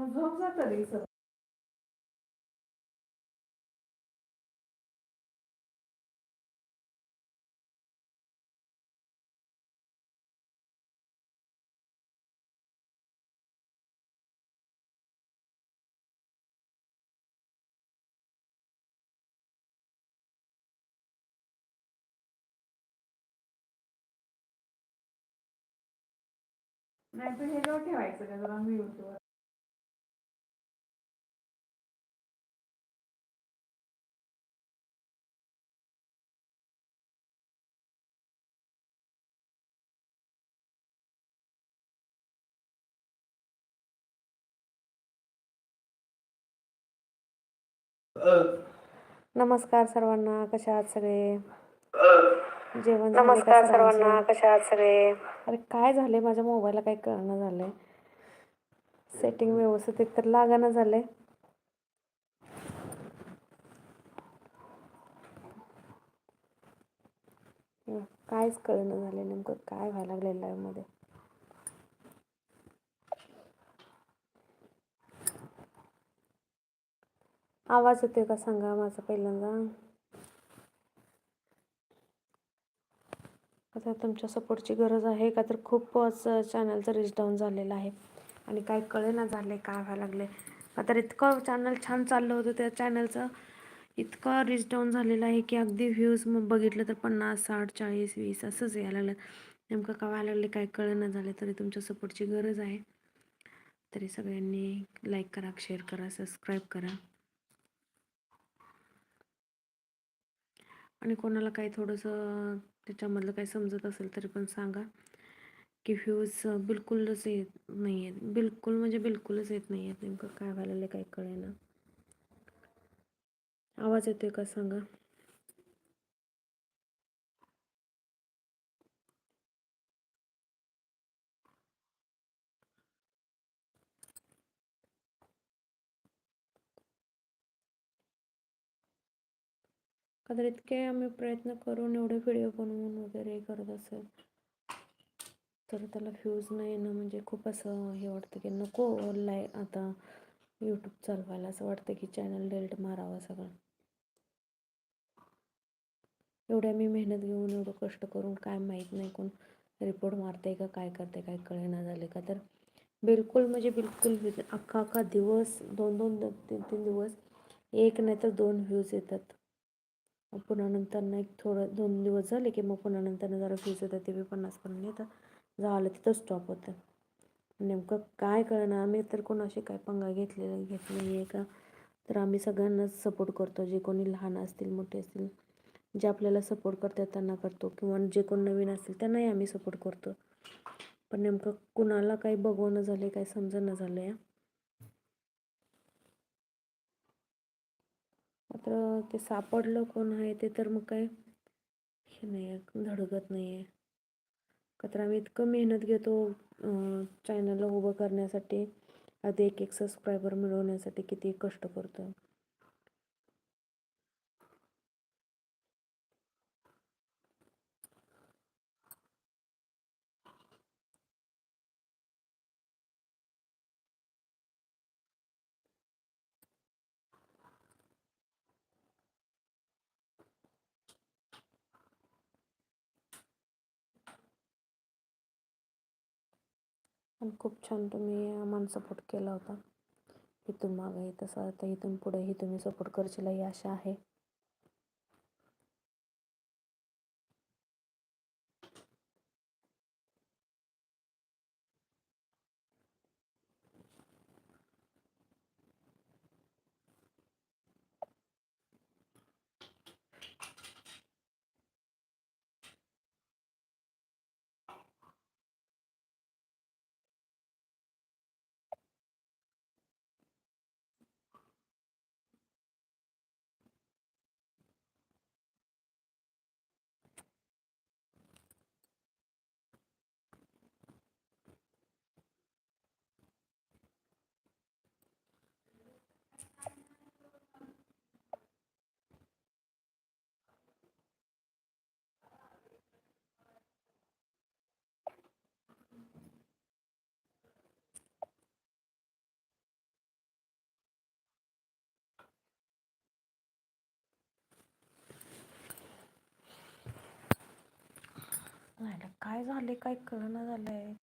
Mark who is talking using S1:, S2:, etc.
S1: मग झोप जात तरी सर नाही तर हे जवळ ठेवायचं का जरा मी युट्यूबवर
S2: नमस्कार सर्वांना कशा आहात सगळे? जेवण झाले
S3: नमस्कार? सर्वांना कशा आहात सगळे?
S2: अरे काय झाले माझ्या मोबाईलला काही कळणं झालंय. सेटिंग व्यवस्थित एक तर लागणं झालंय. हं, कायच कळणं झालंय नेमकं. काय व्हायला लागलंय live आवाज येतोय का? सांगा माझा पहिल्यांदा. आता तुमच्या सपोर्टची गरज आहे का? तर खूपच चॅनलचं रिच डाऊन झालेलं आहे. आणि काय कळेना झालं काय व्हायला लागले का तर इतकं चॅनल छान चाललं होतं त्या चॅनलचं इतकं रिच डाऊन झालेलं आहे की अगदी व्ह्यूज मग बघितलं तर पन्नास साठ चाळीस वीस असंच यायला लागलं. नेमकं काय व्हायला लागले काय कळेना झाले तरी तुमच्या सपोर्टची गरज आहे. तरी सगळ्यांनी लाईक करा शेअर करा सबस्क्राईब करा. आणि कोणाला काही थोडंसं त्याच्यामधलं काही समजत असेल तरी पण सांगा. की व्ह्यूज बिलकुलच येत नाही आहेत बिलकुल म्हणजे बिलकुलच येत नाही आहेत नेमकं. काय व्हायला काही कळेना. आवाज येतोय का सांगा. का तर इतके आम्ही प्रयत्न करून एवढे व्हिडिओ बनवून वगैरे करत असेल तर त्याला व्ह्यूज नाही येणं म्हणजे खूप असं हे वाटतं की नको लाय आता यूट्यूब चालवायला. असं वाटतं की चॅनल डिलीट मारावं सगळं. एवढ्या आम्ही मेहनत घेऊन एवढं कष्ट करून काय माहीत नाही कोण रिपोर्ट मारते का काय करते काय कळेना झाले का. तर बिलकुल म्हणजे बिलकुल अख्खा अख्खा दिवस दोन दोन तीन तीन दिवस एक नाही तर दोन व्ह्यूज येतात. पुन्हा नंतर एक थोडं दोन दिवस झाले की मग पुन्हा नंतर जरा फीज होतं ते बी पन्नासपर्यंत येतं झालं तिथं स्टॉप होतं. नेमकं काय कळणार आम्ही तर कोणाशी काय पंगा घेतलेला नाही आहे का? तर आम्ही सगळ्यांनाच सपोर्ट करतो. जे कोणी लहान असतील मोठे असतील जे आपल्याला सपोर्ट करतात त्यांना करतो. किंवा जे कोण नवीन असतील त्यांनाही आम्ही सपोर्ट करतो. पण नेमकं कुणाला काही बघवणं आहे काही समजणं झालं आहे मात्र ते सापडलं कोण आहे ते तर मग काय? हे नाही आहे धडगत नाही आहे. कचरा आम्ही इतकं मेहनत घेतो चॅनलला उभं करण्यासाठी आधी एक एक सबस्क्रायबर मिळवण्यासाठी किती कष्ट करतो आणि खूप छान तुम्ही आम्हाला सपोर्ट केला होता. इथून मागंही तसं आता इथून पुढेही तुम्ही सपोर्ट करशील ही आशा आहे. नाही काय झाले काय कळनं झालं आहे